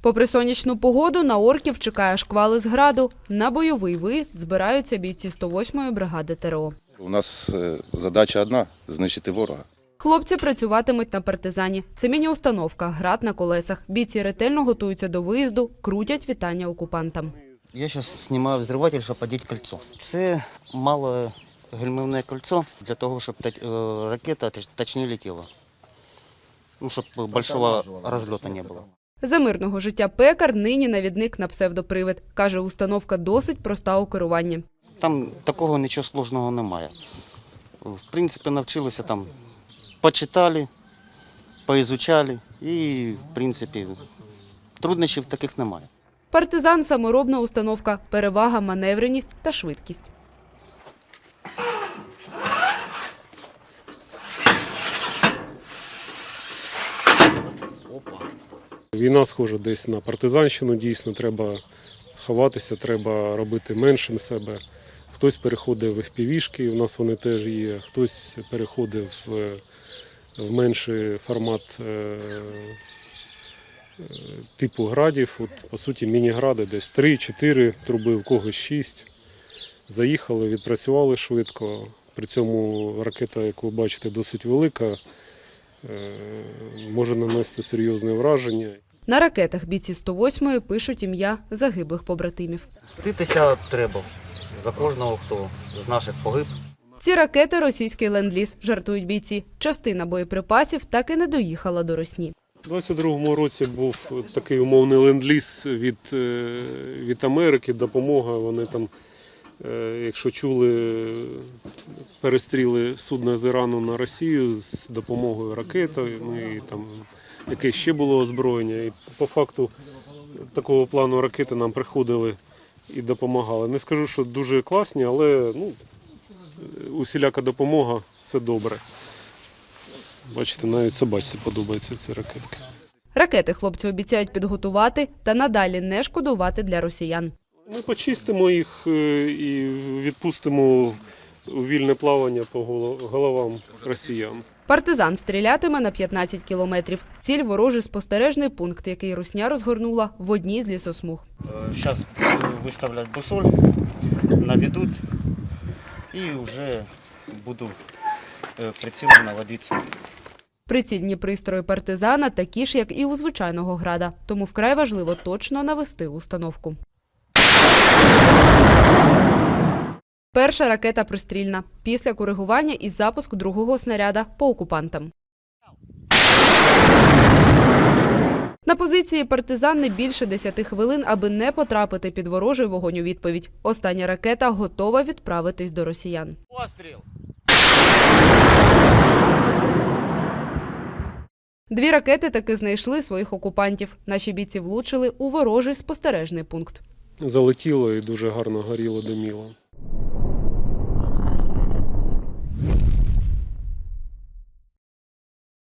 Попри сонячну погоду, на орків чекає шквали з граду. На бойовий виїзд збираються бійці 108-ї бригади ТРО. У нас е, задача одна знищити ворога. Хлопці працюватимуть на партизані. Це міні-установка, град на колесах. Бійці ретельно готуються до виїзду, крутять вітання окупантам. Я зараз знімаю взриватель, щоб одіти кольцо. Це мале гальмівне кольцо для того, щоб та- е, ракета точніше летіла. Ну, щоб большого розльоту не було. За мирного життя пекар нині навідник на псевдопривид. Каже, установка досить проста у керуванні. Там такого нічого сложного немає. В принципі, навчилися там, почитали, поізучали і, в принципі, труднощів таких немає. Партизан саморобна установка, перевага, маневреність та швидкість. Війна схожа десь на партизанщину, дійсно, треба ховатися, треба робити меншим себе. Хтось переходить в FPV-шки, в нас вони теж є, хтось переходить в, в менший формат е, е, типу градів. От, по суті, міні-гради десь 3-4 труби, в когось 6. Заїхали, відпрацювали швидко. При цьому ракета, як ви бачите, досить велика, е, може нанести серйозне враження. На ракетах бійці 108-ї пишуть ім'я загиблих побратимів. Мститися треба за кожного, хто з наших погиб. Ці ракети російський ленд-ліз, жартують бійці. Частина боєприпасів так і не доїхала до Росні. У 22-му році був такий умовний ленд-ліз від, е, від Америки, допомога. Вони там, якщо чули, перестріли судно з Ірану на Росію з допомогою ракетою, ну і там яке ще було озброєння. І по факту такого плану ракети нам приходили і допомагали. Не скажу, що дуже класні, але ну, усіляка допомога це добре. Бачите, навіть собачці подобаються ці ракетки. Ракети хлопці обіцяють підготувати та надалі не шкодувати для росіян. Ми почистимо їх е, і відпустимо у вільне плавання по головам росіян. Партизан стрілятиме на 15 кілометрів. Ціль ворожий спостережний пункт, який русня розгорнула в одній з лісосмуг. Зараз виставлять бусоль, наведуть і вже буду е, прицілом наводитися. Прицільні пристрої партизана такі ж, як і у звичайного града, тому вкрай важливо точно навести установку. Перша ракета пристрільна. Після коригування і запуск другого снаряда по окупантам. На позиції партизан не більше 10 хвилин, аби не потрапити під ворожий вогонь у відповідь. Остання ракета готова відправитись до росіян. Дві ракети таки знайшли своїх окупантів. Наші бійці влучили у ворожий спостережний пункт. Залетіло і дуже гарно горіло диміло.